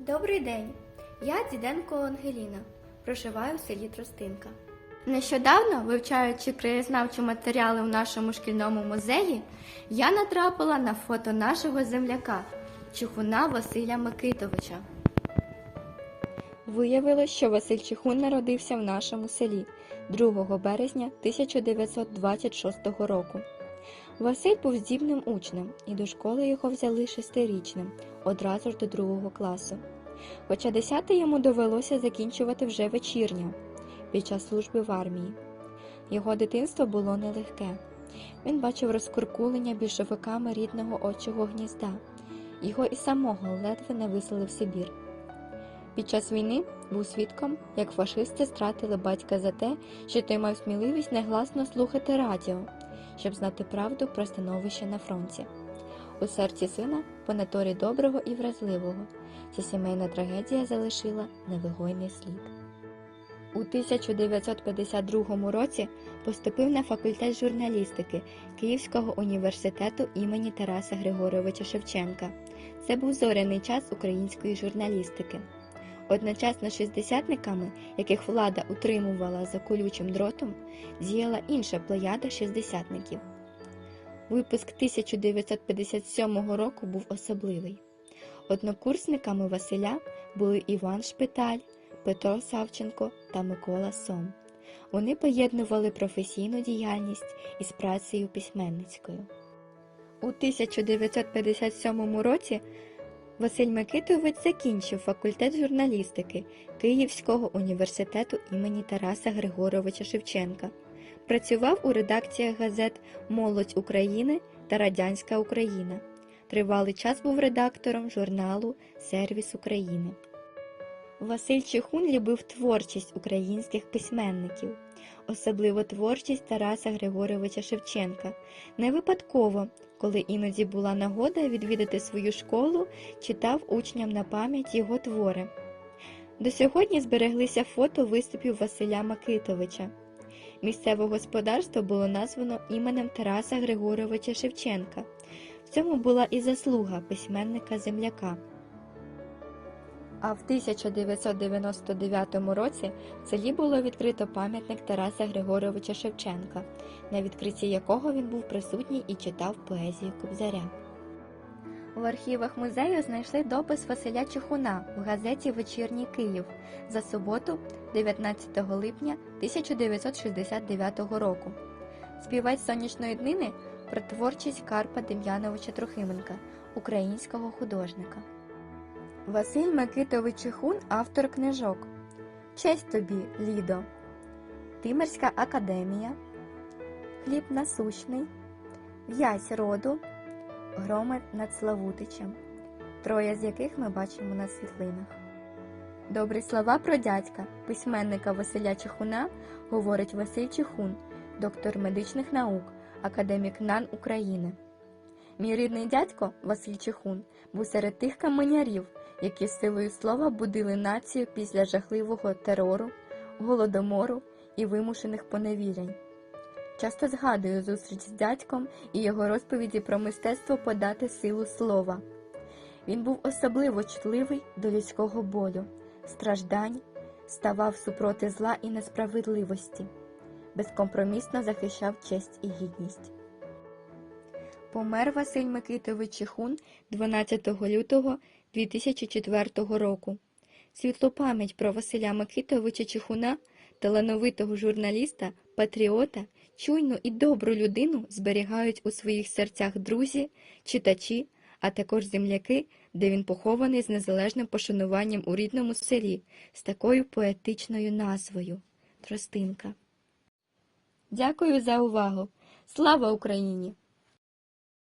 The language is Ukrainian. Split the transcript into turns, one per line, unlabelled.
Добрий день. Я Діденко Ангеліна. Проживаю в селі Тростинка. Нещодавно, вивчаючи краєзнавчі матеріали в нашому шкільному музеї, я натрапила на фото нашого земляка Чухуна Василя Микитовича. Виявилось, що Василь Чихун народився в нашому селі 2 березня 1926 року. Василь був здібним учнем, і до школи його взяли шестирічним, одразу ж до другого класу. Хоча десяти йому довелося закінчувати вже вечірньо, під час служби в армії. Його дитинство було нелегке. Він бачив розкуркулення більшовиками рідного отчого гнізда. Його і самого ледве не вислали в Сибір. Під час війни був свідком, як фашисти стратили батька за те, що той мав сміливість негласно слухати радіо, щоб знати правду про становище на фронті. У серці сина по натурі доброго і вразливого ця сімейна трагедія залишила невигойний слід. У 1952 році поступив на факультет журналістики Київського університету імені Тараса Григоровича Шевченка. Це був зоряний час української журналістики. Одночасно з шістдесятниками, яких влада утримувала за колючим дротом, діяла інша плеяда шістдесятників. Випуск 1957 року був особливий. Однокурсниками Василя були Іван Шпиталь, Петро Савченко та Микола Сом. Вони поєднували професійну діяльність із працею письменницькою. У 1957 році Василь Микитович закінчив факультет журналістики Київського університету імені Тараса Григоровича Шевченка. Працював у редакціях газет Молодь України та Радянська Україна. Тривалий час був редактором журналу Сервіс України. Василь Чихун любив творчість українських письменників, особливо творчість Тараса Григоровича Шевченка. Не випадково, коли іноді була нагода відвідати свою школу, читав учням на пам'ять його твори. До сьогодні збереглися фото виступів Василя Микитовича. Місцеве господарство було названо іменем Тараса Григоровича Шевченка. В цьому була і заслуга письменника земляка. А в 1999 році в селі було відкрито пам'ятник Тараса Григоровича Шевченка, на відкритті якого він був присутній і читав поезію Кобзаря. В архівах музею знайшли допис Василя Чихуна в газеті Вечірній Київ за суботу, 19 липня 1969 року. Співець сонячної днини про творчість Карпа Дем'яновича Трохименка, українського художника. Василь Микитович Чихун автор книжок. Честь тобі, Лідо, Тимерська академія, Хліб насущний, В'язь роду, Громад над Славутичем, троє з яких ми бачимо на світлинах. Добрі слова про дядька, письменника Василя Чихуна, говорить Василь Чихун, доктор медичних наук, академік НАН України. Мій рідний дядько Василь Чихун був серед тих каменярів, які силою слова будили націю після жахливого терору, голодомору і вимушених поневірянь. Часто згадую зустріч з дядьком і його розповіді про мистецтво подати силу слова. Він був особливо чутливий до людського болю, страждань, ставав супроти зла і несправедливості, безкомпромісно захищав честь і гідність. Помер Василь Микитович Чихун 12 лютого 2004 року. Світлу пам'ять про Василя Микитовича Чихуна, талановитого журналіста, патріота, чуйну і добру людину зберігають у своїх серцях друзі, читачі, а також земляки, де він похований з незалежним пошануванням у рідному селі з такою поетичною назвою Тростинка. Дякую за увагу! Слава Україні!